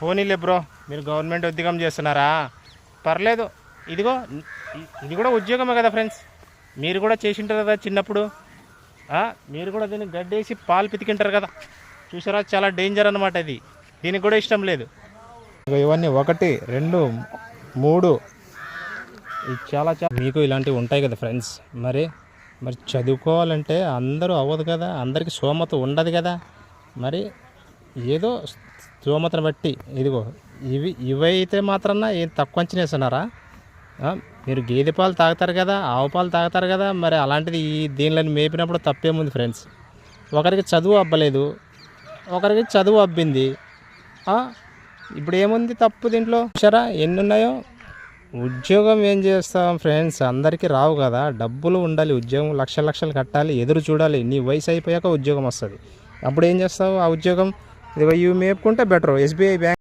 పోనీలే బ్రో మీరు గవర్నమెంట్ ఉద్యోగం చేస్తున్నారా? పర్లేదు. ఇదిగో ఇది కూడా ఉద్యోగమే కదా ఫ్రెండ్స్. మీరు కూడా చేసింటారు కదా చిన్నప్పుడు. మీరు కూడా దీన్ని గడ్డేసి పాలు పితికింటారు కదా. చూసారా? చాలా డేంజర్ అనమాట ఇది. దీనికి కూడా ఇష్టం లేదు. ఇవన్నీ ఒకటి రెండు మూడు. ఇది చాలా చాలా మీకు ఇలాంటివి ఉంటాయి కదా ఫ్రెండ్స్. మరి మరి చదువుకోవాలంటే అందరూ అవ్వదు కదా. అందరికీ సోమత ఉండదు కదా. మరి ఏదో స్తోమతను బట్టి ఇదిగో ఇవి ఇవైతే మాత్రాన ఏం తక్కువ అంచనా వేస్తున్నారా? మీరు గేదె పాలు తాగుతారు కదా ఆవు పాలు తాగుతారు కదా మరి అలాంటిది ఈ దీనిని మేపినప్పుడు తప్పేముంది ఫ్రెండ్స్? ఒకరికి చదువు అబ్బలేదు ఒకరికి చదువు అబ్బింది. ఇప్పుడు ఏముంది తప్పు దీంట్లో? సరా ఎన్ని ఉన్నాయో ఉద్యోగం ఏం చేస్తాం ఫ్రెండ్స్? అందరికీ రావు కదా డబ్బులు ఉండాలి ఉద్యోగం లక్ష లక్షలు కట్టాలి ఎదురు చూడాలి నీ వయసు అయిపోయాక ఉద్యోగం వస్తుంది. అప్పుడు ఏం చేస్తావు? ఆ ఉద్యోగం ఇదిగో ఇవి మేపుకుంటే బెటర్. SBI bank